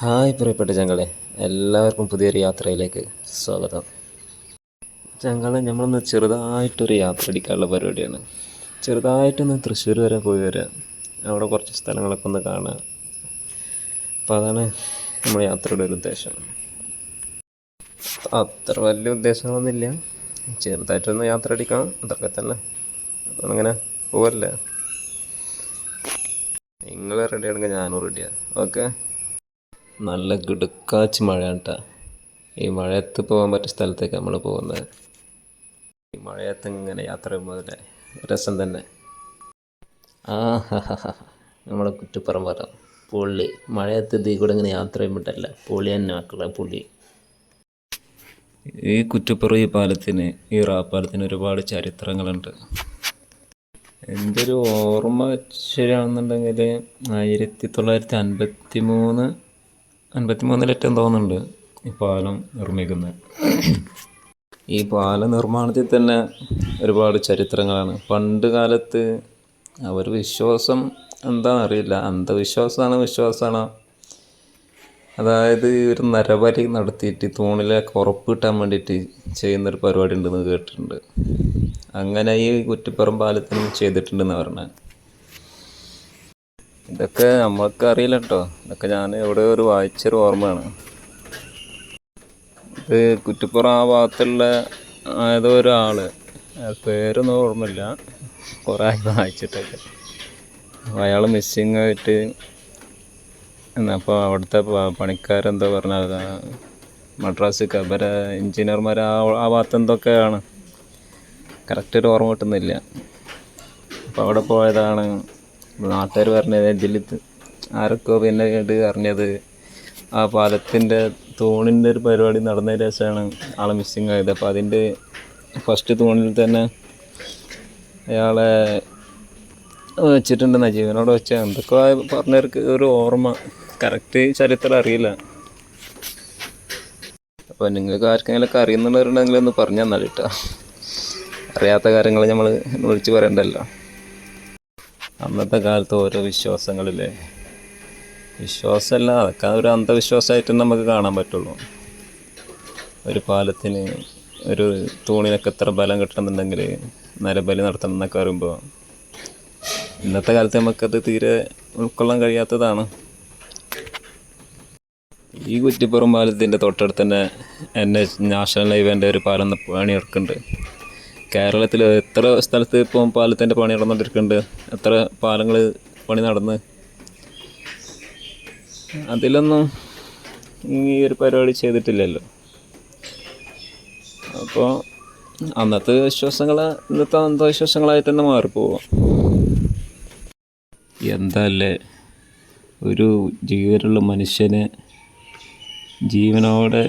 Hi പ്രിയപ്പെട്ട ചങ്കളെ എല്ലാവർക്കും പുതിയൊരു യാത്രയിലേക്ക് സ്വാഗതം. ചങ്കളെ നമ്മളൊന്ന് ചെറുതായിട്ടൊരു യാത്ര അടിക്കാനുള്ള പരിപാടിയാണ്. ചെറുതായിട്ടൊന്ന് തൃശ്ശൂർ വരെ പോയി വരാം. അവിടെ കുറച്ച് സ്ഥലങ്ങളൊക്കെ ഒന്ന് കാണാം. അപ്പോൾ അതാണ് നമ്മുടെ യാത്രയുടെ ഒരു ഉദ്ദേശം. അത്ര വലിയ ഉദ്ദേശങ്ങളൊന്നുമില്ല. ചെറുതായിട്ടൊന്ന് യാത്ര അടിക്കാം അതൊക്കെ തന്നെ. അപ്പം അങ്ങനെ പോവല്ലേ നിങ്ങൾ റെഡിയാണെങ്കിൽ ഞാനും റെഡിയാണ് ഓക്കെ നല്ല ഗിടുക്കാച്ച് മഴയാണ് കേട്ടോ ഈ മഴയത്ത് പോകാൻ പറ്റിയ സ്ഥലത്തേക്ക് നമ്മൾ പോകുന്നത്. ഈ മഴയത്ത് ഇങ്ങനെ യാത്ര ചെയ്യുമ്പോൾ രസം തന്നെ. ആ നമ്മളെ കുറ്റിപ്പുറം പറ. പുള്ളി മഴയത്ത് ഇതിൽ കൂടെ ഇങ്ങനെ യാത്ര ചെയ്യുമ്പോഴല്ല പുളി തന്നെ ആക്കുക പുളി. ഈ കുറ്റിപ്പുറം ഈ പാലത്തിന് ഈ റാപ്പാലത്തിന് ഒരുപാട് ചരിത്രങ്ങളുണ്ട്. എന്റെ ഒരു ഓർമ്മ ശരിയാണെന്നുണ്ടെങ്കിൽ ആയിരത്തി തൊള്ളായിരത്തി അൻപത്തി മൂന്ന് അൻപത്തി മൂന്നിലേറ്റം തോന്നുന്നുണ്ട് ഈ പാലം നിർമ്മിക്കുന്നത്. ഈ പാല നിർമ്മാണത്തിൽ തന്നെ ഒരുപാട് ചരിത്രങ്ങളാണ്. പണ്ട് കാലത്ത് അവർ വിശ്വാസം എന്താണെന്ന് അറിയില്ല. അന്ധവിശ്വാസമാണോ വിശ്വാസമാണോ? അതായത് ഒരു നരബലി നടത്തിയിട്ട് തൂണിലേക്ക് കുറപ്പ് കിട്ടാൻ വേണ്ടിയിട്ട് ചെയ്യുന്നൊരു പരിപാടി ഉണ്ടെന്ന് കേട്ടിട്ടുണ്ട്. അങ്ങനെ ഈ കുറ്റിപ്പുറം പാലത്തിന് ചെയ്തിട്ടുണ്ടെന്ന് പറഞ്ഞത് ഇതൊക്കെ നമ്മൾക്ക് അറിയില്ല കേട്ടോ ഇതൊക്കെ ഞാൻ ഇവിടെ ഒരു വായിച്ചൊരു ഓർമ്മയാണ്. ഇത് കുറ്റിപ്പുറം ആ ഭാഗത്തുള്ള ഏതോ ഒരാൾ പേരൊന്നും ഓർമ്മയില്ല. കുറേ ആയി വായിച്ചിട്ടൊക്കെ. അയാൾ മിസ്സിങ് ആയിട്ട് അപ്പോൾ അവിടുത്തെ പണിക്കാരെന്തോ പറഞ്ഞത്? മദ്രാസ് കബര എഞ്ചിനീയർമാർ ആ ആ ഭാഗത്ത് എന്തൊക്കെയാണ് കറക്റ്റ് ഒരു ഓർമ്മ കിട്ടുന്നില്ല. അപ്പോൾ അവിടെ പോയതാണ് നാട്ടുകാർ പറഞ്ഞത് ഇതിൽ ആരൊക്കെ പിന്നെ കേട്ട് അറിഞ്ഞത് ആ പാലത്തിന്റെ തൂണിന്റെ ഒരു പരിപാടി നടന്നതിന് ശേഷമാണ് ആളെ മിസ്സിങ് ആയത്. അപ്പോൾ അതിന്റെ ഫസ്റ്റ് തൂണിൽ തന്നെ അയാളെ വെച്ചിട്ടുണ്ടെന്ന ജീവനോട് വെച്ച എന്തൊക്കെ പറഞ്ഞവർക്ക് ഒരു ഓർമ്മ. കറക്റ്റ് ചരിത്രം അറിയില്ല. അപ്പോൾ നിങ്ങൾക്ക് ആർക്കെങ്കിലൊക്കെ അറിയുന്നുള്ളവരുണ്ടെങ്കിൽ ഒന്ന് പറഞ്ഞു തന്നാൽ കേട്ടോ. അറിയാത്ത കാര്യങ്ങൾ നമ്മൾ വിളിച്ച് പറയണ്ടല്ലോ. അന്നത്തെ കാലത്ത് ഓരോ വിശ്വാസങ്ങളില്ലേ വിശ്വാസമല്ല അതൊക്കെ ഒരു അന്ധവിശ്വാസമായിട്ട് നമുക്ക് കാണാൻ പറ്റുള്ളൂ. ഒരു പാലത്തിന് ഒരു തൂണിനൊക്കെ എത്ര ബലം കിട്ടണമെന്നുണ്ടെങ്കിൽ നരബലി നടത്തണം എന്നൊക്കെ പറയുമ്പോൾ ഇന്നത്തെ കാലത്ത് നമുക്കത് തീരെ ഉൾക്കൊള്ളാൻ കഴിയാത്തതാണ്. ഈ കുറ്റിപ്പുറം പാലത്തിന്റെ തൊട്ടടുത്ത് തന്നെ എൻ എച്ച് നാഷണൽ ഹൈവേന്റെ ഒരു പാലം പണി നടക്കുന്നുണ്ട് കേരളത്തിൽ എത്ര സ്ഥലത്ത് ഇപ്പം പാലത്തിന്റെ പണി നടന്നുകൊണ്ടിരിക്കുന്നുണ്ട് എത്ര പാലങ്ങൾ പണി നടന്ന്? അതിലൊന്നും ഈ ഒരു പരിപാടി ചെയ്തിട്ടില്ലല്ലോ. അപ്പോൾ അന്നത്തെ വിശ്വാസങ്ങൾ ഇന്നത്തെ അന്ധവിശ്വാസങ്ങളായിട്ട് തന്നെ മാറിപ്പോവാം. എന്തല്ലേ? ഒരു ജീവനുള്ള മനുഷ്യനെ ജീവനോടെ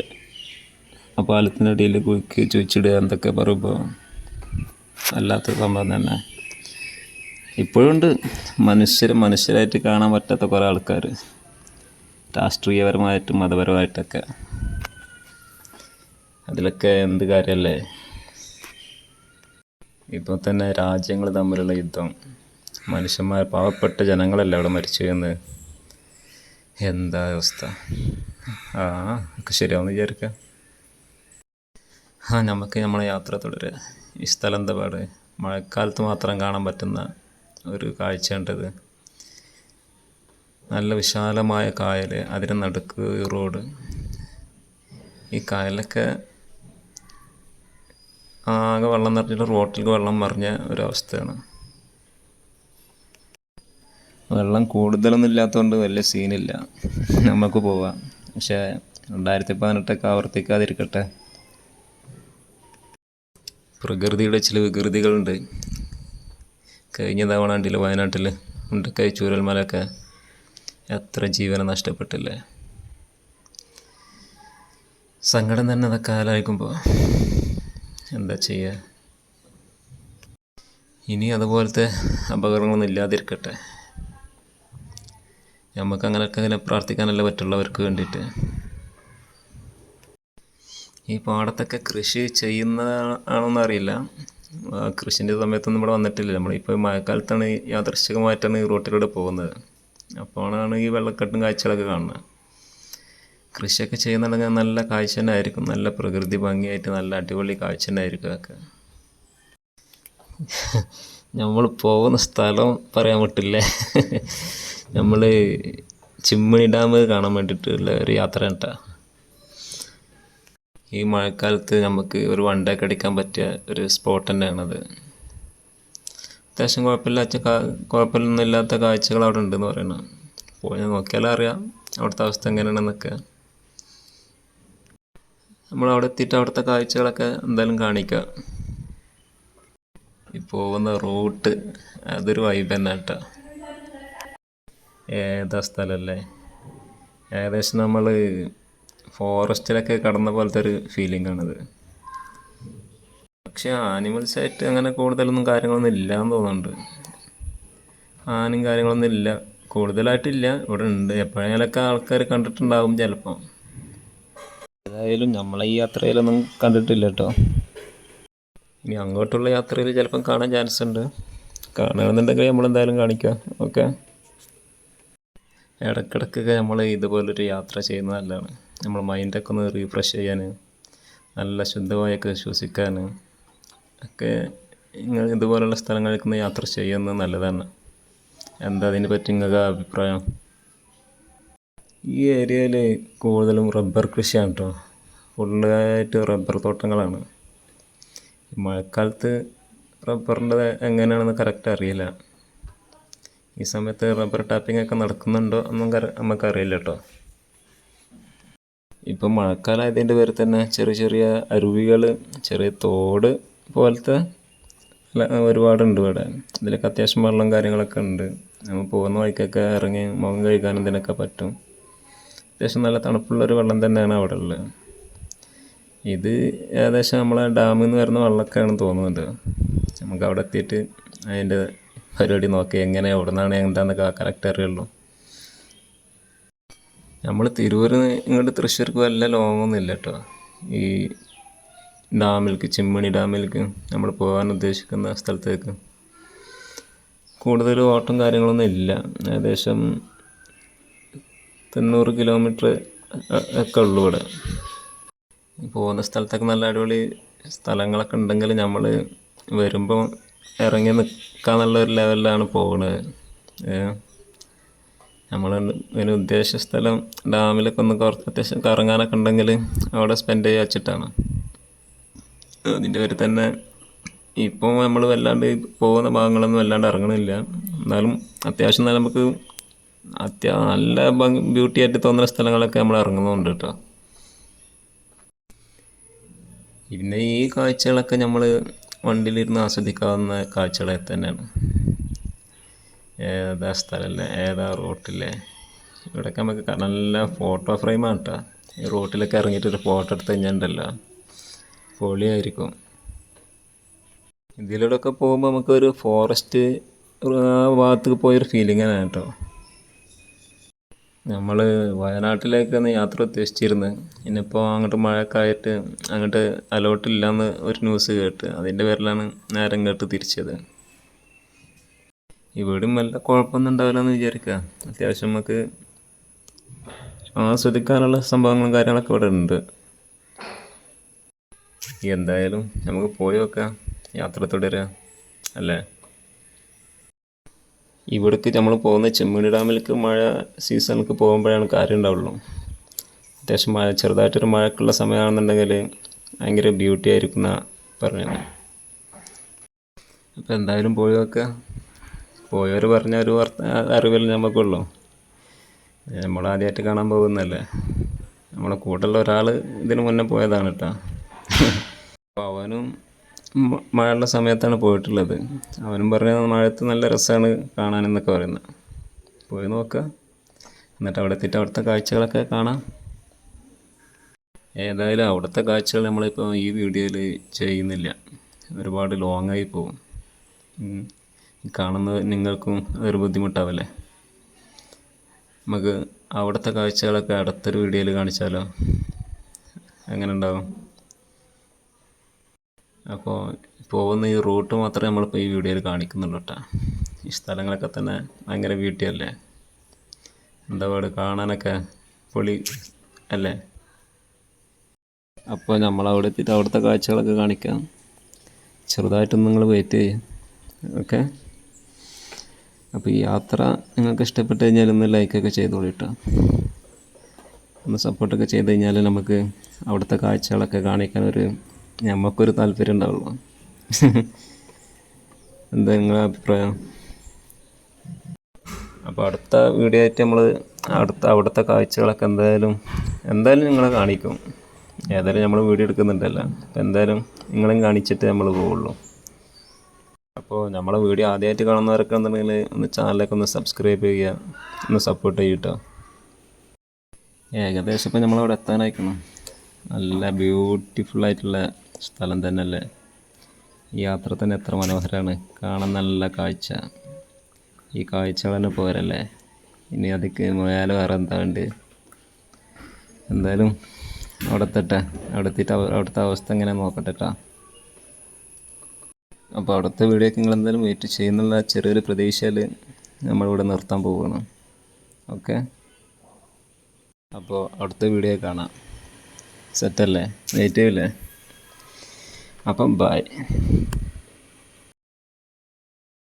ആ പാലത്തിനടിയിൽ കുഴിക്ക് ചോദിച്ചിടുക എന്തൊക്കെ പറയുമ്പോൾ അല്ലാത്ത സംഭവം തന്നെ. ഇപ്പോഴുണ്ട് മനുഷ്യരെ മനുഷ്യരായിട്ട് കാണാൻ പറ്റാത്ത കുറേ ആൾക്കാർ. രാഷ്ട്രീയപരമായിട്ടും മതപരമായിട്ടൊക്കെ. അതിലൊക്കെ എന്ത് കാര്യമല്ലേ ഇപ്പോൾ തന്നെ രാജ്യങ്ങൾ തമ്മിലുള്ള യുദ്ധം. മനുഷ്യന്മാർ പാവപ്പെട്ട ജനങ്ങളല്ലേ അവിടെ മരിച്ചു എന്ന്? എന്താ അവസ്ഥ? ആ ഒക്കെ ശരിയാവുമെന്ന് വിചാരിക്കാം. ആ നമുക്ക് നമ്മളെ യാത്ര തുടരുക ഈ സ്ഥലം എന്താ പാട്? മഴക്കാലത്ത് മാത്രം കാണാൻ പറ്റുന്ന ഒരു കാഴ്ചയുണ്ടത് നല്ല വിശാലമായ കായൽ അതിന് നടുക്ക് റോഡ്. ഈ കായലൊക്കെ ആകെ വെള്ളം നിറഞ്ഞിട്ട് റോട്ടിൽ വെള്ളം മറിഞ്ഞ ഒരവസ്ഥയാണ്. വെള്ളം കൂടുതലൊന്നും ഇല്ലാത്തതുകൊണ്ട് വലിയ സീനില്ല നമുക്ക് പോവാം. പക്ഷേ രണ്ടായിരത്തി പതിനെട്ടൊക്കെ ആവർത്തിക്കാതിരിക്കട്ടെ. പ്രകൃതിയുടെ ചില വികൃതികളുണ്ട്. കഴിഞ്ഞ തവണ ഉണ്ടല്ലോ വയനാട്ടിൽ ഉണ്ടക്കൈ ചൂരൽമലയൊക്കെ എത്ര ജീവനം നഷ്ടപ്പെട്ടില്ലേ? സങ്കടം തന്നെ അതൊക്കെ ആലോചിക്കുമ്പോൾ എന്താ ചെയ്യുക ഇനി അതുപോലത്തെ അപകടങ്ങളൊന്നും ഇല്ലാതിരിക്കട്ടെ. നമുക്ക് അങ്ങനെയൊക്കെ അങ്ങനെ പ്രാർത്ഥിക്കാനല്ല പറ്റുള്ളവർക്ക് വേണ്ടിയിട്ട്. ഈ പാടത്തൊക്കെ കൃഷി ചെയ്യുന്ന ആണോന്ന് അറിയില്ല കൃഷിന്റെ സമയത്തൊന്നും ഇവിടെ വന്നിട്ടില്ല. നമ്മളിപ്പോൾ മഴക്കാലത്താണ് ഈ യാദൃശ്ചികമായിട്ടാണ് ഈ റോട്ടിലൂടെ പോകുന്നത്. അപ്പോഴാണ് ഈ വെള്ളക്കെട്ടും കാഴ്ചകളൊക്കെ കാണുന്നത്. കൃഷിയൊക്കെ ചെയ്യുന്നുണ്ടെങ്കിൽ നല്ല കാഴ്ച തന്നെ ആയിരിക്കും. നല്ല പ്രകൃതി ഭംഗിയായിട്ട് നല്ല അടിപൊളി കാഴ്ച തന്നെ ആയിരിക്കും അതൊക്കെ. നമ്മൾ പോകുന്ന സ്ഥലം പറയാൻ പറ്റില്ലേ നമ്മൾ ചിമ്മിണി ഡാം കാണാൻ വേണ്ടിയിട്ടുള്ള ഒരു യാത്ര കേട്ടോ ഈ മഴക്കാലത്ത് നമുക്ക് ഒരു വണ്ടൊക്കെ അടിക്കാൻ പറ്റിയ ഒരു സ്പോട്ട് തന്നെയാണത്. അത്യാവശ്യം കുഴപ്പമില്ലാത്ത കുഴപ്പമൊന്നും ഇല്ലാത്ത കാഴ്ചകൾ അവിടെ ഉണ്ടെന്ന് പറയണം. പോയി നോക്കിയാലും അറിയാം അവിടുത്തെ അവസ്ഥ എങ്ങനെയാണെന്നൊക്കെ. നമ്മൾ അവിടെ എത്തിയിട്ട് അവിടുത്തെ കാഴ്ചകളൊക്കെ എന്തായാലും കാണിക്കാം. ഈ പോകുന്ന റൂട്ട് അതൊരു വൈബ് തന്നെ കേട്ടോ. ഏതാ സ്ഥലമല്ലേ ഏകദേശം നമ്മൾ ഫോറസ്റ്റിലൊക്കെ കടന്ന പോലത്തെ ഒരു ഫീലിംഗ് ആണത്. പക്ഷെ ആനിമൽസ് ആയിട്ട് അങ്ങനെ കൂടുതലൊന്നും കാര്യങ്ങളൊന്നും ഇല്ല എന്ന് തോന്നുന്നുണ്ട്. ആനും കാര്യങ്ങളൊന്നും ഇല്ല. കൂടുതലായിട്ടില്ല. ഇവിടെ ഉണ്ട്. എപ്പോഴെങ്കിലൊക്കെ ആൾക്കാർ കണ്ടിട്ടുണ്ടാവും ചിലപ്പോൾ ഏതായാലും നമ്മളെ ഈ യാത്രയിലൊന്നും കണ്ടിട്ടില്ല കേട്ടോ. ഇനി അങ്ങോട്ടുള്ള യാത്രയിൽ ചിലപ്പം കാണാൻ ചാൻസ് ഉണ്ട്. കാണുകയാണെന്നുണ്ടെങ്കിൽ നമ്മളെന്തായാലും കാണിക്കാം. ഓക്കെ ഇടയ്ക്കിടയ്ക്കൊക്കെ നമ്മൾ ഇതുപോലൊരു യാത്ര ചെയ്യുന്നത് നല്ലതാണ്. നമ്മൾ മൈൻഡൊക്കെ ഒന്ന് റീഫ്രഷ് ചെയ്യാൻ നല്ല ശുദ്ധമായൊക്കെ ശ്വസിക്കാൻ ഒക്കെ ഇങ്ങനെ ഇതുപോലുള്ള സ്ഥലങ്ങളിൽ ഒന്ന് യാത്ര ചെയ്യുന്നത് നല്ലതാണ്. എന്താ അതിനെ പറ്റി നിങ്ങൾക്ക് അഭിപ്രായം? ഈ ഏരിയയിൽ കൂടുതലും റബ്ബർ കൃഷിയാണ് കേട്ടോ ഫുള്ളായിട്ട് റബ്ബർ തോട്ടങ്ങളാണ്. മഴക്കാലത്ത് റബ്ബറിന്റെ എങ്ങനെയാണെന്ന് കറക്റ്റ് അറിയില്ല. ഈ സമയത്ത് റബ്ബർ ടാപ്പിംഗ് ഒക്കെ നടക്കുന്നുണ്ടോ എന്നും കറ- നമുക്കറിയില്ല കേട്ടോ ഇപ്പം മഴക്കാലമായതിന്റെ പേരിൽ തന്നെ ചെറിയ ചെറിയ അരുവികൾ ചെറിയ തോട് പോലത്തെ ഒരുപാടുണ്ട് ഇവിടെ. ഇതിലൊക്കെ അത്യാവശ്യം വെള്ളം കാര്യങ്ങളൊക്കെ ഉണ്ട്. നമ്മൾ പോകുന്ന വഴിക്കൊക്കെ ഇറങ്ങി മുഖം കഴുകാനും ഇതിനൊക്കെ പറ്റും. അത്യാവശ്യം നല്ല തണുപ്പുള്ളൊരു വെള്ളം തന്നെയാണ് അവിടെ ഉള്ളത്. ഇത് ഏകദേശം നമ്മളെ ഡാമിൽ നിന്ന് വരുന്ന വെള്ളമൊക്കെയാണ് തോന്നുന്നുണ്ട്. നമുക്ക് അവിടെ എത്തിയിട്ട് അതിന്റെ പരിപാടി നോക്കി എങ്ങനെ എവിടെ നിന്നാണ് എന്താണെന്നൊക്കെ കറക്റ്റ് അറിയുള്ളൂ നമ്മൾ നിന്ന് ഇങ്ങോട്ട് തൃശ്ശൂർക്ക് വല്ല ലോങ്ങൊന്നും ഇല്ല കേട്ടോ ഈ ഡാമിലേക്ക് ചിമ്മണി ഡാമിലേക്ക് നമ്മൾ പോകാൻ ഉദ്ദേശിക്കുന്ന സ്ഥലത്തേക്ക്. കൂടുതൽ ഓട്ടം കാര്യങ്ങളൊന്നും ഇല്ല. ഏകദേശം തൊണ്ണൂറ് കിലോമീറ്റർ ഒക്കെ ഉള്ളു ഇവിടെ. പോകുന്ന സ്ഥലത്തൊക്കെ നല്ല അടിപൊളി സ്ഥലങ്ങളൊക്കെ ഉണ്ടെങ്കിൽ നമ്മൾ വരുമ്പോൾ ഇറങ്ങി നിൽക്കാന്നുള്ള ഒരു ലെവലിലാണ് പോകുന്നത് നമ്മൾ ഒരു ഉദ്ദേശ സ്ഥലം ഡാമിലൊക്കെ ഒന്ന് അത്യാവശ്യം കറങ്ങാനൊക്കെ ഉണ്ടെങ്കിൽ അവിടെ സ്പെൻഡ് ചെയ്യാ വെച്ചിട്ടാണ്. അതിന്റെ പേര് തന്നെ ഇപ്പോൾ നമ്മൾ വല്ലാണ്ട് പോകുന്ന ഭാഗങ്ങളൊന്നും വല്ലാണ്ട് ഇറങ്ങണില്ല. എന്നാലും അത്യാവശ്യം നല്ല നമുക്ക് അത്യാ നല്ല ബ്യൂട്ടി ആയിട്ട് തോന്നുന്ന സ്ഥലങ്ങളൊക്കെ നമ്മൾ ഇറങ്ങുന്നുണ്ട് കേട്ടോ. പിന്നെ ഈ കാഴ്ചകളൊക്കെ നമ്മൾ വണ്ടിയിലിരുന്ന് ആസ്വദിക്കാവുന്ന കാഴ്ചകളെ തന്നെയാണ്. ഏതാ സ്ഥലമല്ലേ ഏതാ റോട്ടിലെ ഇവിടെയൊക്കെ നമുക്ക് നല്ല ഫോട്ടോ ഫ്രെയിമാണ് കേട്ടോ ഈ റോട്ടിലൊക്കെ ഇറങ്ങിയിട്ട് ഒരു ഫോട്ടോ എടുത്ത് കഴിഞ്ഞിട്ടുണ്ടല്ലോ. പൊളിയായിരിക്കും. ഇതിലൂടെയൊക്കെ പോകുമ്പോൾ നമുക്കൊരു ഫോറസ്റ്റ് ആ ഭാഗത്തേക്ക് പോയൊരു ഫീലിംഗ് ആണ് കേട്ടോ നമ്മൾ വയനാട്ടിലേക്കാണ് യാത്ര ഉദ്ദേശിച്ചിരുന്നത് ഇന്നിപ്പോൾ അങ്ങോട്ട് മഴക്കായിട്ട് അങ്ങോട്ട് അലോട്ടില്ലാന്ന് ഒരു ന്യൂസ് കേട്ട്. അതിന്റെ പേരിലാണ് നേരം കേട്ട് തിരിച്ചത്. ഇവിടെയും വല്ല കുഴപ്പമൊന്നും ഉണ്ടാവില്ലെന്ന് വിചാരിക്കുക. അത്യാവശ്യം നമുക്ക് ആസ്വദിക്കാനുള്ള സംഭവങ്ങളും കാര്യങ്ങളൊക്കെ ഇവിടെ ഉണ്ട്. എന്തായാലും നമുക്ക് പോയി നോക്കാം. യാത്ര തുടരുക അല്ലേ? ഇവിടേക്ക് നമ്മൾ പോകുന്ന ചെമ്മീടി ഡാമിലേക്ക് മഴ സീസണിലേക്ക് പോകുമ്പോഴാണ് കാര്യം ഉണ്ടാവുള്ളൂ. അത്യാവശ്യം മഴ ചെറുതായിട്ടൊരു മഴക്കുള്ള സമയമാണെന്നുണ്ടെങ്കിൽ ഭയങ്കര ബ്യൂട്ടി ആയിരിക്കുന്ന പറഞ്ഞത് അപ്പോൾ എന്തായാലും പോയി നോക്കുക പോയവർ പറഞ്ഞ ഒരു അറിവല്ലേ നമുക്കുള്ളൂ. നമ്മൾ ആദ്യമായിട്ട് കാണാൻ പോകുന്നല്ലേ നമ്മളെ കൂട്ടുള്ള ഒരാൾ ഇതിന് മുന്നേ പോയതാണ് കേട്ടോ അപ്പോൾ അവനും മഴയുള്ള സമയത്താണ് പോയിട്ടുള്ളത്. അവനും പറഞ്ഞ മഴയത്ത് നല്ല രസമാണ് കാണാനെന്നൊക്കെ പറയുന്നത്. പോയി നോക്കുക എന്നിട്ട് അവിടെ എത്തിയിട്ട് അവിടുത്തെ കാഴ്ചകളൊക്കെ കാണാം. ഏതായാലും അവിടുത്തെ കാഴ്ചകൾ നമ്മളിപ്പോൾ ഈ വീഡിയോയിൽ ചെയ്യുന്നില്ല. ഒരുപാട് ലോങ്ങായി പോകും. കാണുന്ന നിങ്ങൾക്കും ഒരു ബുദ്ധിമുട്ടാവല്ലേ? നമുക്ക് അവിടുത്തെ കാഴ്ചകളൊക്കെ അടുത്തൊരു വീഡിയോയിൽ കാണിച്ചാലോ? എങ്ങനെ ഉണ്ടാവും? അപ്പോൾ പോകുന്ന ഈ റൂട്ട് മാത്രമേ നമ്മളിപ്പോൾ ഈ വീഡിയോയിൽ കാണിക്കുന്നുള്ളൂ കേട്ടോ. ഈ സ്ഥലങ്ങളൊക്കെ തന്നെ ഭയങ്കര ബ്യൂട്ടി അല്ലേ? എന്താ പാട്? കാണാനൊക്കെ പൊളി അല്ലേ? അപ്പോൾ നമ്മൾ അവിടെ എത്തിയിട്ട് അവിടുത്തെ കാഴ്ചകളൊക്കെ കാണിക്കാം. ചെറുതായിട്ടൊന്ന് നിങ്ങൾ വെയിറ്റ് ചെയ്യും. ഓക്കെ അപ്പോൾ ഈ യാത്ര നിങ്ങൾക്ക് ഇഷ്ടപ്പെട്ട് കഴിഞ്ഞാൽ ഒന്ന് ലൈക്കൊക്കെ ചെയ്തോളൂ കേട്ടോ ഒന്ന് സപ്പോർട്ടൊക്കെ ചെയ്ത് കഴിഞ്ഞാൽ നമുക്ക് അവിടുത്തെ കാഴ്ചകളൊക്കെ കാണിക്കാൻ ഒരു നമുക്കൊരു താല്പര്യം ഉണ്ടാവുള്ളൂ. എന്താ നിങ്ങളുടെ അഭിപ്രായം? അപ്പോൾ അടുത്ത വീഡിയോ ആയിട്ട് നമ്മൾ അടുത്ത അവിടുത്തെ കാഴ്ചകളൊക്കെ എന്തായാലും എന്തായാലും നിങ്ങളെ കാണിക്കും. ഏതായാലും നമ്മൾ വീഡിയോ എടുക്കുന്നുണ്ടല്ലോ. അപ്പോൾ എന്തായാലും നിങ്ങളെയും കാണിച്ചിട്ട് നമ്മൾ പോവുള്ളൂ. അപ്പോൾ നമ്മളെ വീഡിയോ ആദ്യമായിട്ട് കാണുന്നവരൊക്കെ ഉണ്ടെങ്കിൽ ഒന്ന് ചാനലൊക്കെ ഒന്ന് സബ്സ്ക്രൈബ് ചെയ്യുക ഒന്ന് സപ്പോർട്ട് ചെയ്യും കേട്ടോ ഏകദേശം ഇപ്പോൾ നമ്മളവിടെ എത്താനായിക്കണം. നല്ല ബ്യൂട്ടിഫുൾ ആയിട്ടുള്ള സ്ഥലം തന്നെയല്ലേ? ഈ യാത്ര തന്നെ എത്ര മനോഹരമാണ് കാണാൻ നല്ല കാഴ്ച. ഈ കാഴ്ചകൾ തന്നെ പോരല്ലേ? ഇനി അതിക്ക് മേലെ വേറെ എന്താ ഉണ്ട് എന്തായാലും അവിടെ എത്തട്ടെ അവിടെ എത്തിയിട്ട് അവിടുത്തെ അവസ്ഥ എങ്ങനെ നോക്കട്ടെ ട്ടാ. അപ്പോൾ അവിടുത്തെ വീഡിയോ നിങ്ങൾ എന്തായാലും വെയിറ്റ് ചെയ്യുന്നുള്ള ചെറിയൊരു പ്രതീക്ഷയിൽ നമ്മളിവിടെ നിർത്താൻ പോവുകയാണ്. ഓക്കെ അപ്പോൾ അടുത്ത വീഡിയോ കാണാം. സെറ്റല്ലേ വെയിറ്റ് ചെയ്യില്ലേ? അപ്പം ബായ്